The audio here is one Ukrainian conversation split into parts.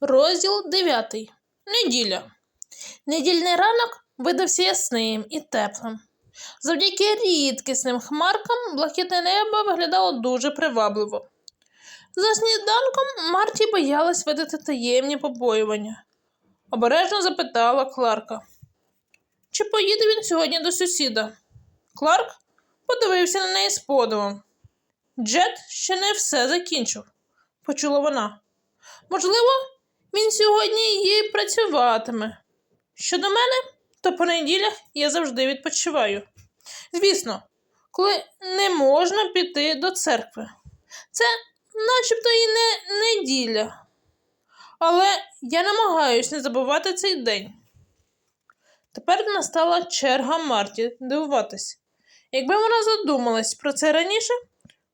Розділ 9. Неділя. Недільний ранок видався ясним і теплим. Завдяки рідкісним хмаркам блакитне небо виглядало дуже привабливо. За сніданком Марті боялась видати таємні побоювання. Обережно запитала Кларка. Чи поїде він сьогодні до сусіда? Кларк подивився на неї з подивом. Джет ще не все закінчив, почула вона. Можливо, він сьогодні і працюватиме. Щодо мене, то по неділях я завжди відпочиваю. Звісно, коли не можна піти до церкви. Це начебто і не неділя. Але я намагаюсь не забувати цей день. Тепер настала черга Марті дивуватись. Якби вона задумалась про це раніше,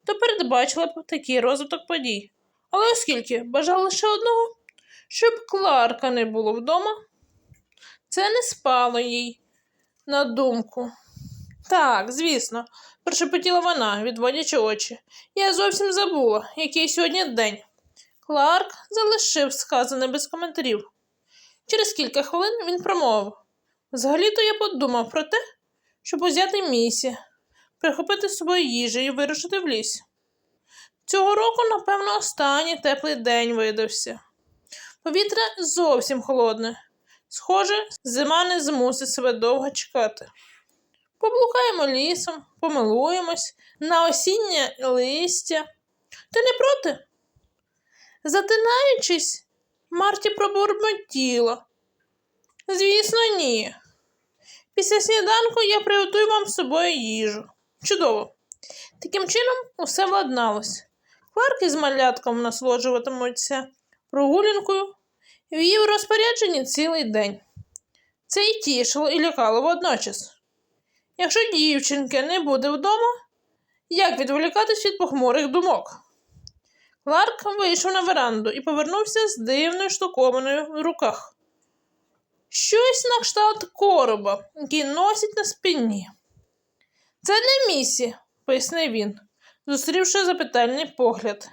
то передбачила б такий розвиток подій. Але оскільки бажала лише одного, щоб Кларка не було вдома, це не спало їй на думку. Так, звісно, прошепотіла вона, відводячи очі. Я зовсім забула, який сьогодні день. Кларк залишив сказане без коментарів. Через кілька хвилин він промовив. Взагалі-то я подумав про те, щоб узяти місі, прихопити з собою їжі і вирушити в ліс. Цього року, напевно, останній теплий день видався. Повітря зовсім холодне. Схоже, зима не змусить себе довго чекати. Поблукаємо лісом, помилуємось на осіннє листя. Ти не проти? Затинаючись, Марті пробурмотіла. Звісно, ні. Після сніданку я приготую вам з собою їжу. Чудово. Таким чином усе владналось. Кларк із малятком насолоджуватимуться прогулянкою в її розпорядженні цілий день. Це і тішило, і лякало водночас. Якщо дівчинки не буде вдома, як відволікатись від похмурих думок? Кларк вийшов на веранду і повернувся з дивною штукованою в руках. Щось на кшталт короба, який носить на спині. Це для місі, пояснив він, зустрівши запитальний погляд.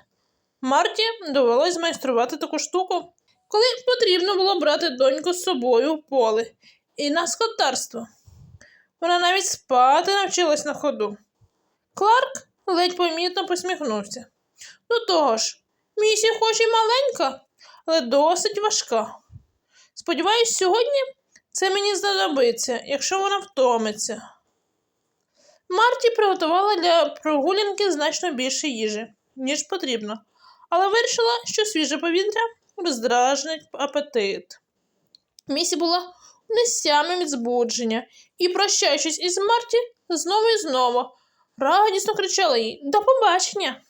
Марті довелось змайструвати таку штуку, коли потрібно було брати доньку з собою в поле і на скотарство. Вона навіть спати навчилась на ходу. Кларк ледь помітно посміхнувся. До того ж, місі хоч і маленька, але досить важка. Сподіваюсь, сьогодні це мені знадобиться, якщо вона втомиться. Марті приготувала для прогулянки значно більше їжі, ніж потрібно, але вирішила, що свіже повітря роздражнить апетит. Місі була у несямі від збудження і, прощаючись із Марті, знову і знову радісно кричала їй До побачення.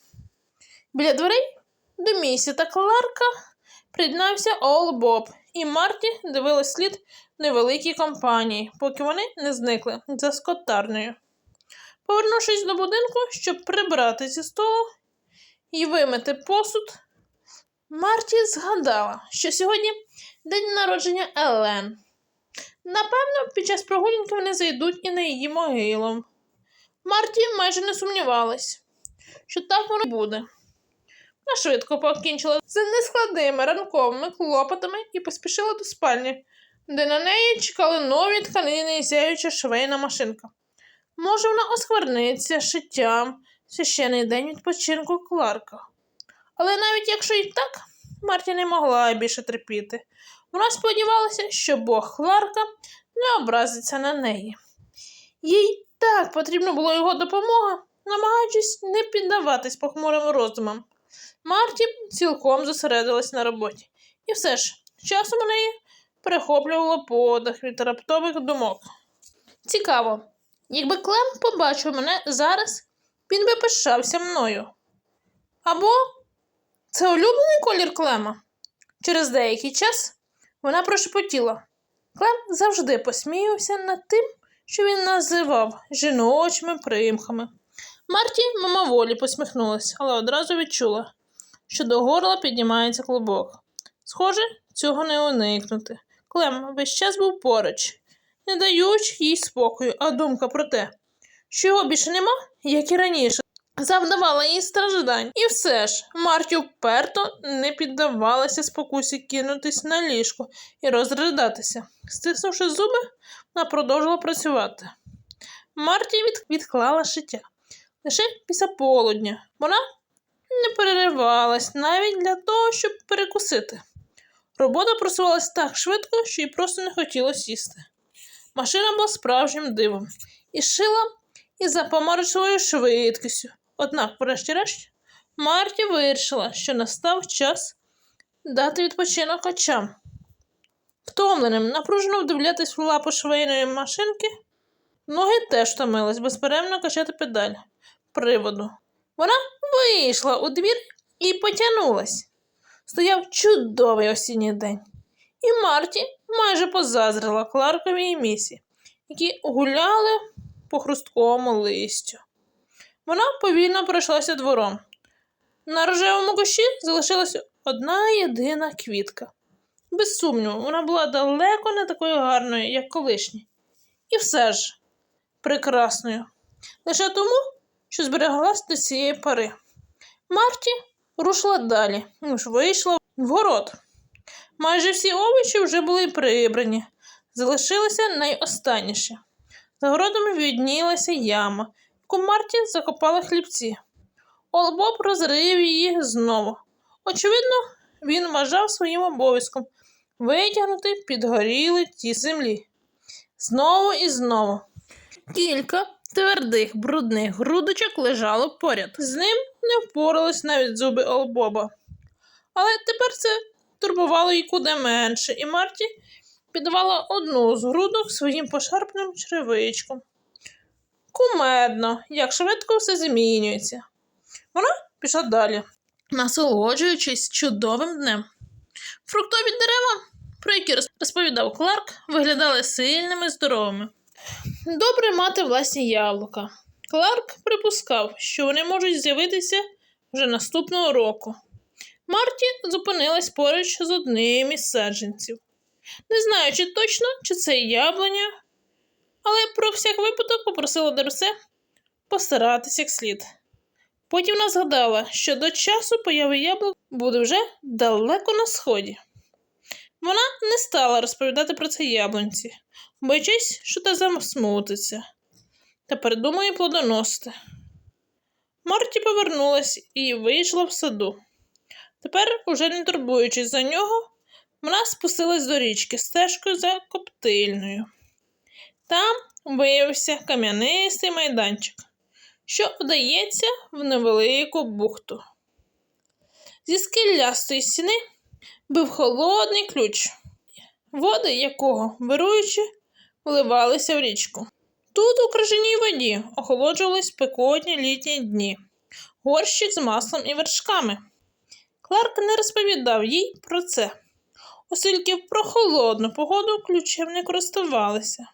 Біля дверей до місі та Кларка приєднався Ол Боб, і Марті дивилась слід невеликій компанії, поки вони не зникли за скотарнею. Повернувшись до будинку, щоб прибрати зі столу і вимити посуд, Марті згадала, що сьогодні день народження Елен. Напевно, під час прогулянки вони зайдуть і на її могилу. Марті майже не сумнівалась, що так воно буде. Вона швидко покінчила з нескладними ранковими клопотами і поспішила до спальні, де на неї чекали нові тканини і зяюча швейна машинка. Може, вона оскверниться шиттям священий день відпочинку Кларка. Але навіть якщо і так, Марті не могла більше терпіти. Вона сподівалася, що Бог Кларка не образиться на неї. Їй так потрібна була його допомога, намагаючись не піддаватись похмурим роздумам. Марті цілком зосередилась на роботі. І все ж, часом у неї перехоплювало подих від раптових думок. Цікаво, якби Клем побачив мене зараз, він би пишався мною. Або це улюблений колір Клема. Через деякий час вона прошепотіла. Клем завжди посміювався над тим, що він називав жіночими примхами. Марті мимоволі посміхнулася, але одразу відчула, що до горла піднімається клубок. Схоже, цього не уникнути. Клем весь час був поруч, не даючи їй спокою, а думка про те, що його більше нема, як і раніше, завдавала їй страждань. І все ж Марті вперто не піддавалася спокусі кинутись на ліжко і розридатися. Стиснувши зуби, вона продовжила працювати. Марті від... відклала шиття лише після полудня. Вона не переривалась навіть для того, щоб перекусити. Робота просувалась так швидко, що їй просто не хотілося сісти. Машина була справжнім дивом і шила із запоморочливою швидкістю. Однак, врешті-решт, Марті вирішила, що настав час дати відпочинок очам. Втомленим, напружено вдивлятись в лапу швейної машинки, ноги теж втомились безперервно качати педаль приводу. Вона вийшла у двір і потягнулась. Стояв чудовий осінній день, і Марті майже позазрила Кларкові і місі, які гуляли по хрустковому листю. Вона повільно пройшлася двором. На рожевому кущі залишилася одна єдина квітка. Без сумніву, вона була далеко не такою гарною, як колишні. І все ж прекрасною. Лише тому, що збереглась до цієї пари. Марті рушила далі, ж вийшла в город. Майже всі овочі вже були прибрані, залишилися найостанніші. За городом віднілася яма, яку Марті закопала хлібці. Олбоб розрив її знову. Очевидно, він вважав своїм обов'язком витягнути підгоріли ті землі. Знову і знову. Кілька твердих, брудних грудочок лежало поряд. З ним не впорались навіть зуби Олбоба. Але тепер це турбувало їй куди менше, і Марті піддавала одну з грудок своїм пошарпним черевичком. Кумедно, як швидко все змінюється. Вона пішла далі, насолоджуючись чудовим днем. Фруктові дерева, про які розповідав Кларк, виглядали сильними і здоровими. Добре мати власні яблука. Кларк припускав, що вони можуть з'явитися вже наступного року. Марті зупинилась поруч з одним із саджанців. Не знаю, чи точно, чи це яблуня, але про всяк випадок попросила Дерсе постаратися як слід. Потім вона згадала, що до часу появи яблук буде вже далеко на сході. Вона не стала розповідати про це яблунці, боячись, що та засмутиться, та передумає плодоносити. Марті повернулась і вийшла в саду. Тепер, уже не турбуючись за нього, вона спустилась до річки стежкою за коптильною. Там виявився кам'янистий майданчик, що вдається в невелику бухту. Зі скелястої стіни бив холодний ключ, води якого, вируючи, вливалися в річку. Тут у крижаній воді охолоджувались спекотні літні дні, горщик з маслом і вершками. Кларк не розповідав їй про це, оскільки в прохолодну погоду ключем не користувалися.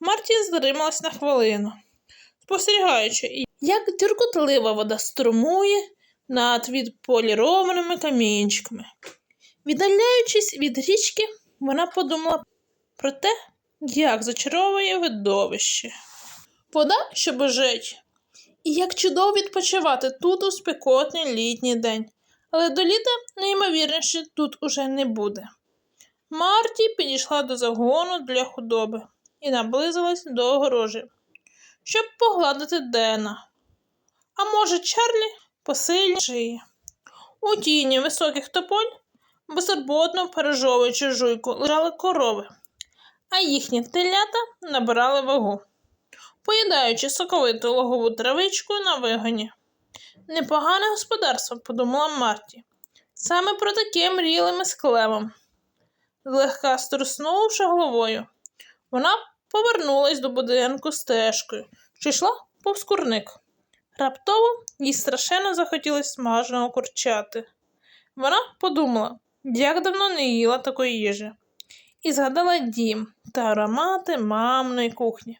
Марті затрималась на хвилину, спостерігаючи, як тюркотлива вода струмує над відполірованими камінчиками. Віддаляючись від річки, вона подумала про те, як зачаровує видовище. Вода, що бежить, і як чудово відпочивати тут у спекотний літній день, але до літа неймовірніше тут уже не буде. Марті підійшла до загону для худоби і наблизилась до огорожі, щоб погладити Дена. А може, Чарлі посильні шиї. У тіні високих тополь, безтурботно пережовуючи жуйку, лежали корови, а їхні телята набирали вагу, поїдаючи соковиту логову травичку на вигоні. Непогане господарство, подумала Марті. Саме про таке мріяли ми з Клемом. Злегка струснувши головою, вона повернулась до будинку стежкою, що йшла повз курник. Раптово їй страшенно захотілося смаженого курчати. Вона подумала, як давно не їла такої їжі, і згадала дім та аромати мамної кухні.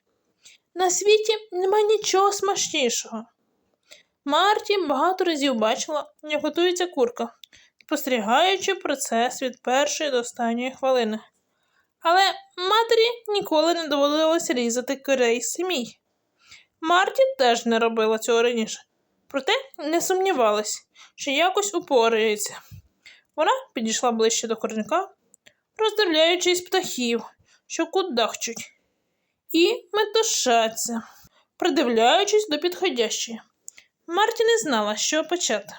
На світі нема нічого смачнішого. Марті багато разів бачила, як готується курка, спостерігаючи процес від першої до останньої хвилини. Але матері ніколи не доводилось різати курей самій. Марті теж не робила цього раніше, проте не сумнівалась, що якось упорається. Вона підійшла ближче до корника, роздивляючись птахів, що кудахчуть, і метушаться, придивляючись до підходящої. Марті не знала, чого почати.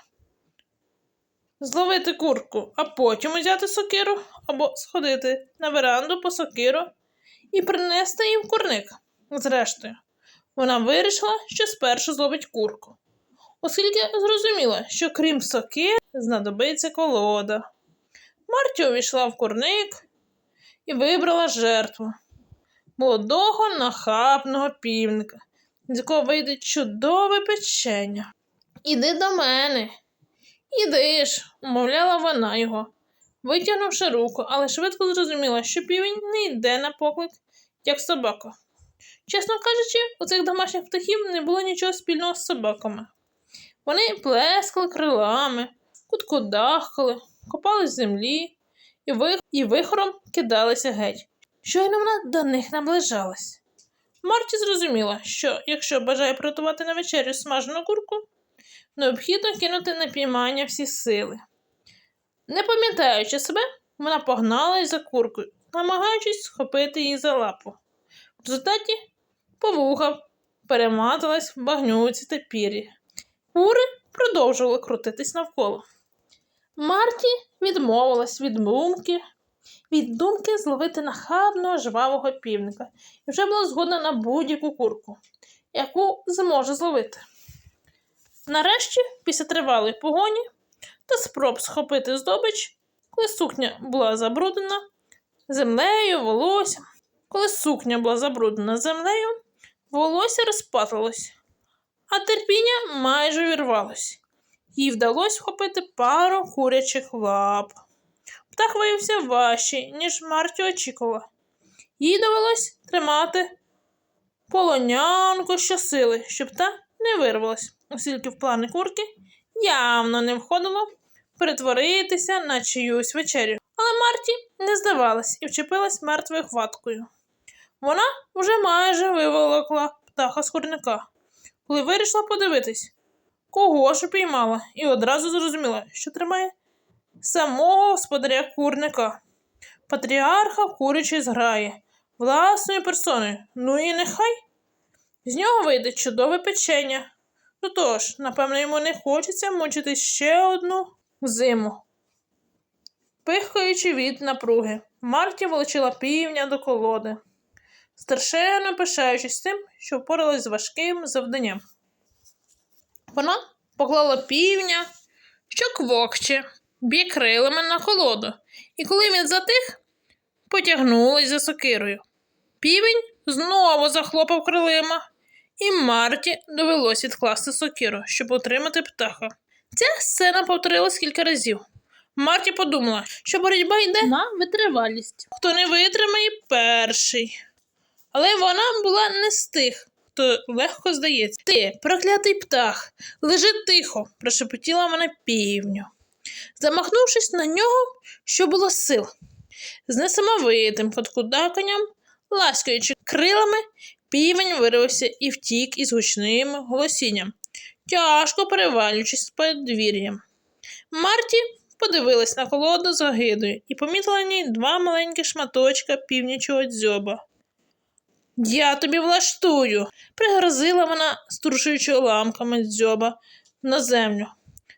Зловити курку, а потім узяти сокиру або сходити на веранду по сокиру і принести їм курник. Зрештою, вона вирішила, що спершу зловить курку, оскільки зрозуміла, що крім сокир знадобиться колода. Марті увійшла в курник і вибрала жертву молодого нахабного півника, з якого вийде чудове печення. Іди до мене. Іди ж, умовляла вона його, витягнувши руку, але швидко зрозуміла, що півень не йде на поклик, як собака. Чесно кажучи, у цих домашніх птахів не було нічого спільного з собаками. Вони плескали крилами, куткудахкали, копали в землі і вихором кидалися геть. Щойно вона до них наближалась. Марті зрозуміла, що якщо бажає приготувати на вечерю смажену курку, необхідно кинути на піймання всі сили. Не пам'ятаючи себе, вона погналась за куркою, намагаючись схопити її за лапу. В результаті повуха перемазалась в багнюці та пір'ї. Кури продовжували крутитись навколо. Марті відмовилась від думки, від думки зловити нахабного жвавого півника і вже була згодна на будь-яку курку, яку зможе зловити. Нарешті, після тривалої погоні та спроб схопити здобич, коли сукня була забруднена землею, волоссям, коли сукня була забруднена землею, волосся розпатлилось, а терпіння майже вірвалось. Їй вдалося вхопити пару курячих лап. Птах виявився важчий, ніж Марті очікувала. Їй довелось тримати полонянку щосили, щоб та не вирвалась, оскільки в плани курки явно не входило перетворитися на чиюсь вечерю. Але Марті не здавалась і вчепилась мертвою хваткою. Вона вже майже виволокла птаха з курника, коли вирішила подивитись, кого ж упіймала, і одразу зрозуміла, що тримає самого господаря курника, патріарха курячої зграї, власною персоною. Ну і нехай. З нього вийде чудове печення. Ну тож, напевно, йому не хочеться мучити ще одну зиму. Пихаючи від напруги, Марті волочила півня до колоди, страшенно пишаючись тим, що впоралась з важким завданням. Вона поклала півня, що квокче, б'є крилами на колоду, і коли він затих, потягнулась за сокирою. Півень знову захлопав крилима, і Марті довелось відкласти сокиру, щоб отримати птаха. Ця сцена повторилась кілька разів. Марті подумала, що боротьба йде на витривалість. Хто не витримає перший. Але вона була не з тих, хто легко здається. Ти, проклятий птах, лежи тихо, прошепотіла вона півню. Замахнувшись на нього, що було сил, з несамовитим подкудаканням, ласкаючи крилами, півень вирвався і втік із гучним голосінням, тяжко перевалюючись з подвір'ям. Марті подивилась на колоду з огидою і помітила в ній два маленькі шматочка північого дзьоба. Я тобі влаштую, пригрозила вона, струшуючи уламками дзьоба на землю.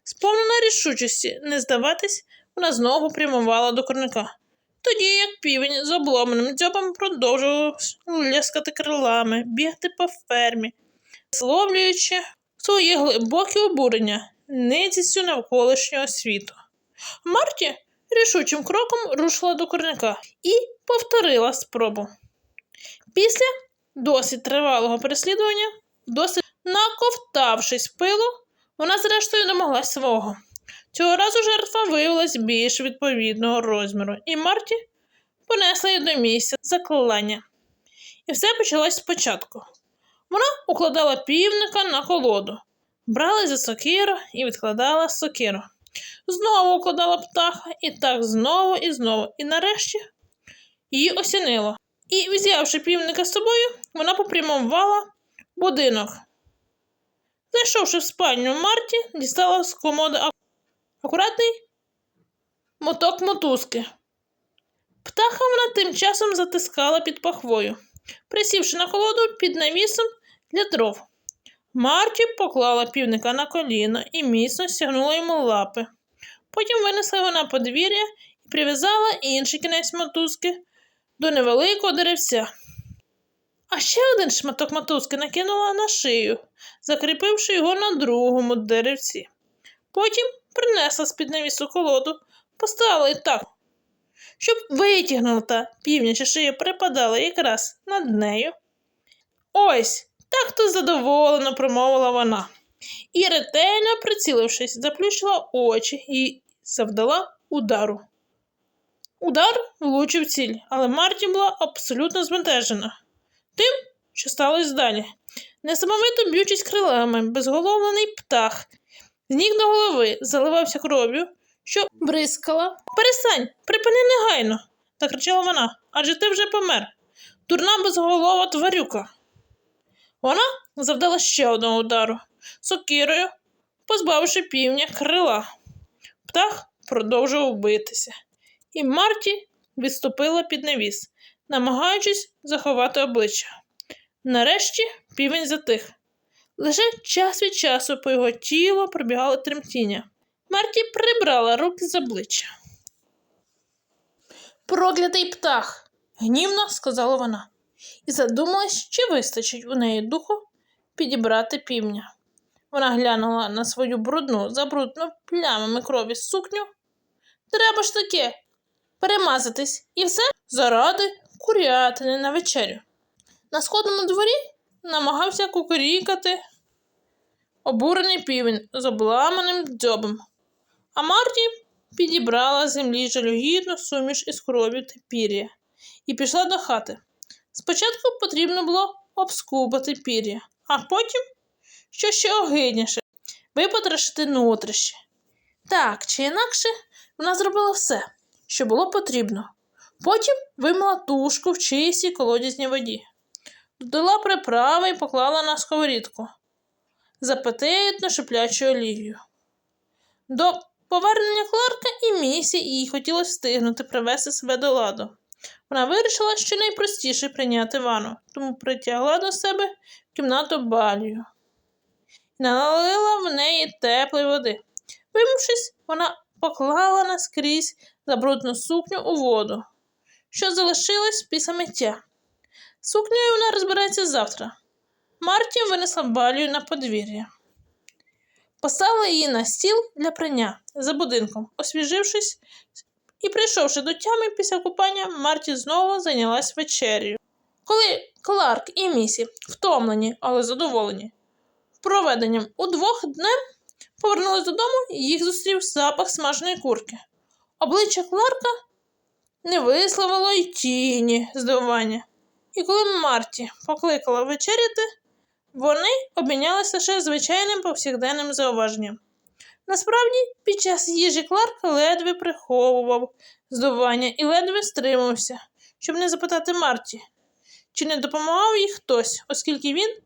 Сповнена рішучості не здаватись, вона знову прямувала до корника. Тоді, як півень з обломаним дзьобом продовжував ляскати крилами, бігти по фермі, висловлюючи своє глибоке обурення ницістю навколишнього світу. Марті рішучим кроком рушила до корника і повторила спробу. Після досить тривалого переслідування, досить наковтавшись пилу, вона зрештою домоглась свого. Цього разу жертва виявилась більш відповідного розміру, і Марті понесла її до місця заклання. І все почалось спочатку. Вона укладала півника на колоду, брала за сокиру і відкладала сокиру. Знову укладала птаха, і так знову і знову, і нарешті її осінило. І, взявши півника з собою, вона попрямувала будинок. Зайшовши в спальню Марті, дістала з комоди акуратний моток мотузки. Птаха вона тим часом затискала під пахвою, присівши на колоду під навісом для дров. Марті поклала півника на коліно і міцно стягнула йому лапи. Потім винесла його на подвір'я і прив'язала інший кінець мотузки до невеликого деревця. А ще один шматок мотузки накинула на шию, закріпивши його на другому деревці. Потім принесла з-під навісу колоду, поставила і так, щоб витягнута півняча шия припадала якраз над нею. Ось, так то задоволено промовила вона. І ретельно прицілившись, заплющила очі і завдала удару. Удар влучив ціль, але Марті була абсолютно збентежена тим, що сталося далі. Несамовито б'ючись крилами, безголовлений птах з ніг до голови заливався кров'ю, що бризкала. Перестань, припини негайно, закричала вона, адже ти вже помер. Дурна безголова тварюка. Вона завдала ще одного удару сокирою, позбавивши півня крила. Птах продовжував битися, і Марті відступила під навіс, намагаючись заховати обличчя. Нарешті півень затих. Лише час від часу по його тілу пробігало тремтіння. Марті прибрала руки з обличчя. Проклятий птах, гнівно сказала вона, і задумалась, чи вистачить у неї духу підібрати півня. Вона глянула на свою брудну, забрудну плямами крові сукню. Треба ж таке перемазатись і все заради курятини на вечерю. На сходному дворі намагався кукурікати обурений півень з обламаним дзьобом, а Марті підібрала з землі жалюгідну суміш із кров'ю та пір'я і пішла до хати. Спочатку потрібно було обскубати пір'я, а потім, що ще огидніше, випотрошити нутрощі. Так чи інакше, вона зробила все, що було потрібно. Потім вимила тушку в чистій колодязній воді, додала приправи і поклала на сковорідку з апетитно шиплячою олією. До повернення Кларка і Місі їй хотілося встигнути привести себе до ладу. Вона вирішила, що найпростіше прийняти ванну, тому притягла до себе в кімнату балію і налила в неї теплої води. Вимившись, вона поклала наскрізь забрудну сукню у воду, що залишилась після миття. Сукнею вона розбирається завтра. Марті винесла балію на подвір'я. Поставила її на стіл для прання за будинком, освіжившись і прийшовши до тями після купання, Марті знову зайнялась вечерею. Коли Кларк і Місі, втомлені, але задоволені, проведенням удвох днем повернулись додому, їх зустрів запах смаженої курки. Обличчя Кларка не висловило й тіні здивування. І коли Марті покликала вечеряти, вони обмінялися лише звичайним повсякденним зауваженням. Насправді, під час їжі Кларк ледве приховував здивування і ледве стримався, щоб не запитати Марті, чи не допомагав їй хтось, оскільки він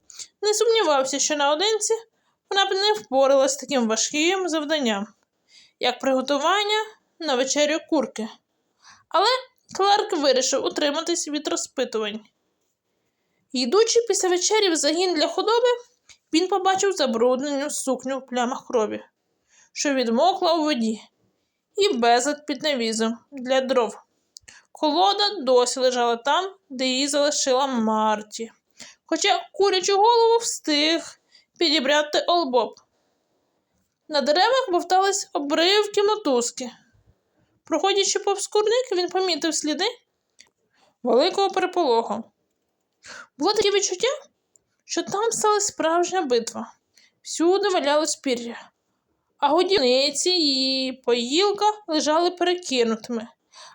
не сумнівався, що наодинці вона б не впоралась з таким важким завданням, як приготування на вечерю курки. Але Кларк вирішив утриматись від розпитувань. Йдучи після вечері в загін для худоби, він побачив забруднену сукню в плямах крові, що відмокла у воді, і безлад під навізом для дров. Колода досі лежала там, де її залишила Марті, хоча курячу голову встиг підібрати олбоб. На деревах бовтались обривки мотузки. Проходячи повз курник, він помітив сліди великого переполоху. Було таке відчуття, що там стала справжня битва. Всюди валялось пір'я, а годівниці і поїлка лежали перекинутими.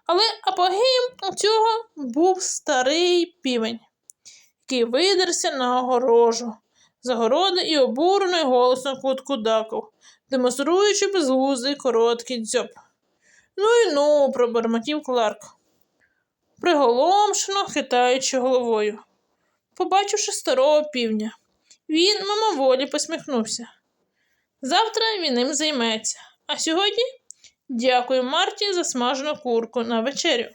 Але апогеєм цього був старий півень, який видерся на огорожу, загороди і обурено голосно куткудакав, демонструючи безглуздий короткий дзьоб. Ну і ну, пробормотів Кларк, приголомшено хитаючи головою побачивши старого півня, Він мимоволі посміхнувся. Завтра він ним займеться. А сьогодні дякую Марті за смажену курку на вечерю.